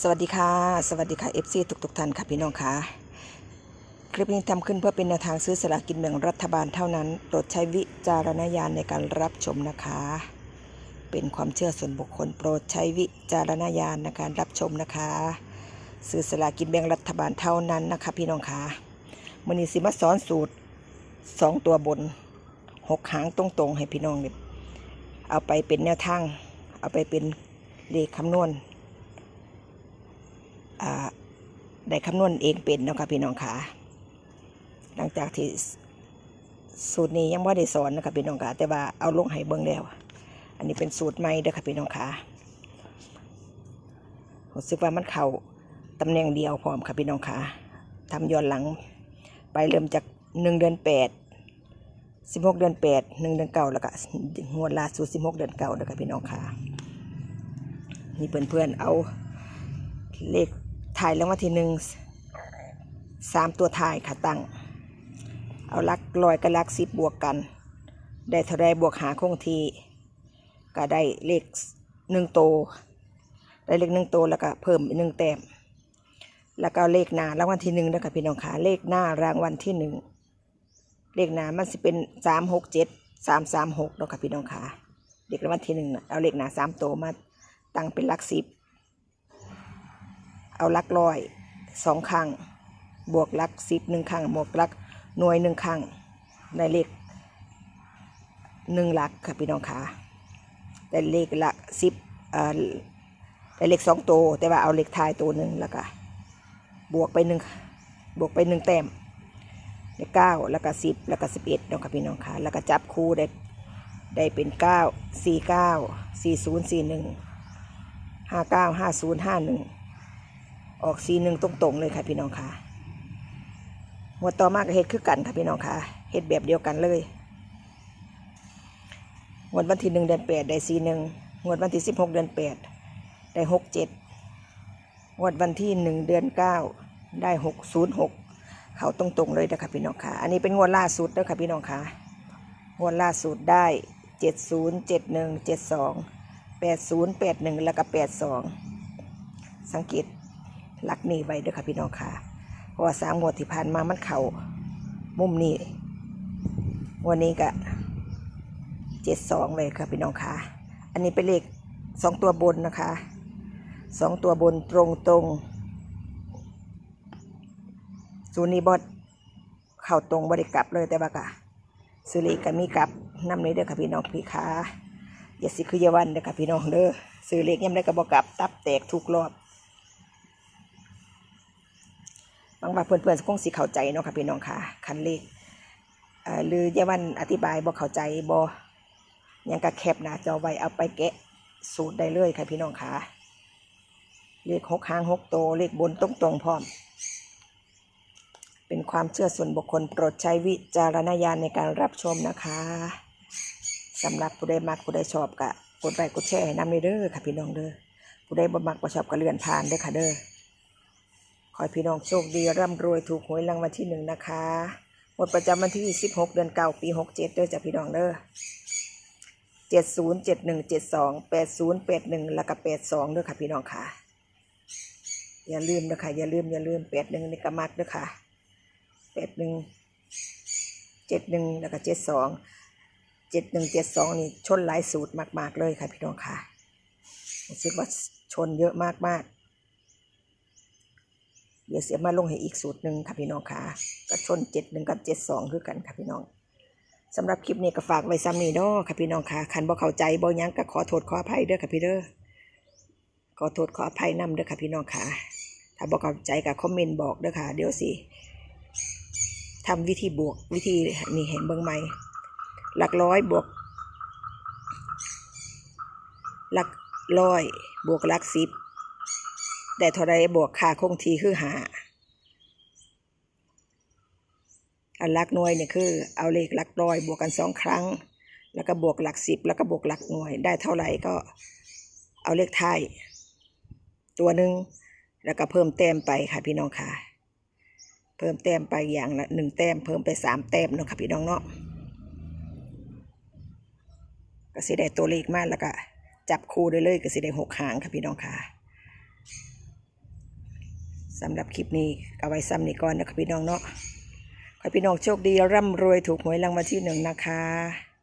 สวัสดีค่ะ สวัสดีค่ะ FC ทุกทุกๆท่านค่ะพี่น้องค่ะ คลิปนี้ทำขึ้นเพื่อเป็นแนวทางซื้อสลากกินแบ่งรัฐบาลเท่านั้น โปรดใช้วิจารณญาณในการรับชมนะคะ เป็นความเชื่อส่วนบุคคล โปรดใช้วิจารณญาณในการรับชมนะคะ ซื้อสลากกินแบ่งรัฐบาลเท่านั้นนะคะ พี่น้องค่ะมันนี้สิมาสอนสูตรสองตัวบนหกหางตรงๆ ให้พี่น้องเนี่ยเอาไปเป็นแนวทาง เอาไปเป็นเลขคำนวณ ได้คำนวณเองเป็นเนาะค่ะพี่น้องค่ะ หลังจากที่สูตรนี้ยังไม่ได้สอนนะคะพี่น้องค่ะ แต่ว่าเอาลงให้เบิ่งแล้ว อันนี้เป็นสูตรใหม่เด้อค่ะพี่น้องค่ะรู้สึกว่ามันเข่าตำแหน่งเดียวพร้อมค่ะพี่น้องค่ะทำย้อนหลังไปเริ่มจากหนึ่งเดือนแปดสิบหกเดือนแปดหนึ่งเดือนเก่าแล้วก็งวดล่าสุดสิบหกเดือนเก่าเด้อค่ะพี่น้องค่ะนี่เพื่อนๆเอาเลข ถ่ายแล้ววันที่หนึ่งสามตัวถ่ายค่ะตั้ง เอาลักลอยกับลักสิบบวกกัน ได้เท่าไรบวกหาคงที ก็ได้เลขหนึ่งโต ได้เลขหนึ่งโตแล้วก็เพิ่มอีกหนึ่งแต้ม แล้วก็เลขหน้ารางวัลที่หนึ่งด้วยค่ะพี่น้องค่ะเลขหน้ารางวัลที่หนึ่งเลขหน้ามันสิเป็นสามหกเจ็ดสามสามหกเนาะค่ะพี่น้องค่ะเลขรางวัลที่หนึ่งเอาเลขหน้าสามโตมาตั้งเป็นลักสิบ เอาลักร้อยสองครั้ง บวกลักสิบหนึ่งครั้งบวกลักหน่วยหนึ่งครั้งได้เลขหนึ่งหลักค่ะพี่น้องขาได้เลขหลักสิบเอ่เลขสองตัวแต่ว่าเอาเลขท้ายตัวหนึ่งแล้วก็บวกไปหนึ่งบวกไปหนึ่งแต้มได้เก้าแล้วก็สิบแล้วก็สิบเอ็ดเนาะค่ะพี่น้องขาแล้วก็จับคู่ได้ได้เป็นเก้าสี่เก้าสี่ศูนย์สี่หนึ่งห้าเก้าห้าศูนย์ห้าหนึ่ง ออกสีหนึ่งตรงๆเลยค่ะพี่น้องค่ะหัวต่อมากเฮ็ดคือกันค่ะพี่น้องค่ะเฮ็ดแบบเดียวกันเลยงวดวันที่หนึ่งเดือนแปดได้สีหนึ่งงวดวันที่สิบหกเดือนแปดได้หกเจ็ดงวดวันที่หนึ่งเดือนเก้าได้หกศูนย์หกเขาตรงๆเลยนะคะพี่น้องค่ะ อันนี้เป็นงวดล่าสุดเด้อค่ะพี่น้องค่ะงวดล่าสุดได้เจ็ดศูนย์เจ็ดหนึ่งเจ็ดสองแปดศูนย์แปดหนึ่งแล้วก็แปดสองสังเกต ลักนี่ไว้เด้อค่ะพี่น้องค่ะ เพราะว่าสามงวดที่ผ่านมามันเข่ามุมนี้วันนี้ก็เจ็ดสองเลยค่ะพี่น้องค่ะ อันนี้เป็นเลขสองตัวบนนะคะสองตัวบนตรงตรงๆศูนีบอดเข่าตรงบริกลับเลยแต่ว่ากะสุริก็มีกลับนำเลยเด้อค่ะพี่น้องพี่ขาอย่าสิคืออยาวันเด้อค่ะพี่น้องเด้อซื้อเลขยังได้กระบอกกลับตับแตกทุกรอบ บางว่าเพื่อนๆคงสิเข้าใจเนาะค่ะพี่น้องค่ะคันเลขหรือยาวันอธิบายบ่เข้าใจบ่ยังกะแคบหน้าจอไว้เอาไปแกะสูตรได้เลยค่ะพี่น้องค่ะเลขหกหางหกโตเลขบนตรงๆพร้อม เป็นความเชื่อส่วนบุคคลโปรดใช้วิจารณญาณในการรับชมนะคะสำหรับผู้ใดมักผู้ใดชอบกะกดไลค์กดแชร์ให้นำเลยเด้อค่ะพี่น้องเด้อผู้ใดบ่มักบ่ชอบก็เลื่อนผ่านเด้อค่ะเด้อ ขอให้พี่น้องโชคดีร่ำรวยถูกหวยรางวัลที่หนึ่งนะคะหมดประจำวันที่ 16 เดือนเก้าปี 67เด้อจ้ะพี่น้องเด้อ70 71 72 80 81 แล้วก็82เด้อค่ะพี่น้องค่ะ อย่าลืมนะคะอย่าลืมอย่าลืม 81นี่ก็มักเด้อค่ะ81 71 แล้วก็72 71 72 นี่ชนหลายสูตรมาก ๆ เลยค่ะพี่น้องค่ะรู้สึกว่าชนเยอะมากๆ ดี๋ยวเสียมาลงให้อีกสูตรหนึ่งค่ะพี่น้องค่ะก็ชนเจ็ดหนึ่งกับเจ็ดสองคือกันค่ะพี่น้องสำหรับคลิปนี้ก็ฝากไว้ซ้ำนี้เนาะค่ะพี่น้องค่ะคันบ่เข้าใจบ่ยังก็ขอโทษขออภัยเด้อค่ะพี่เด้อขอโทษขออภัยนํเด้อค่ะพี่น้องค่ะถ้าบ่เข้าใจก็คอมเมนต์บอกเด้อค่ะ เดี๋ยวสิทำวิธีบวกวิธีนี่เห็นเบิ่งใหม่หลักร้อยบวก หลักร้อยบวกหลักสิบ ได้เท่าไรบวกค่าคงทีคือหาอันหลักหน่วยเนี่ยคือ เอาเลขหลักร้อยบวกกันสองครั้ง แล้วก็บวกหลักสิบแล้วก็บวกหลักหน่วย ได้เท่าไหร่ก็เอาเลขท้ายตัวหนึ่งแล้วก็เพิ่มแต้มไปค่ะพี่น้องค่ะ เพิ่มแต้มไปอย่างละหนึ่งแต้มเพิ่มไปสามแต้มเนาะค่ะพี่น้องเนาะก็สิได้ตัวเลขมากแล้วก็จับคู่ได้เลยก็สิได้หกหางค่ะพี่น้องค่ะ สำหรับคลิปนี้เอาไว้ซ้ำนี่ก่อนนะครับพี่น้องเนาะขอพี่น้องโชคดีร่ำรวยถูกหวยรางวัลที่หนึ่งนะคะ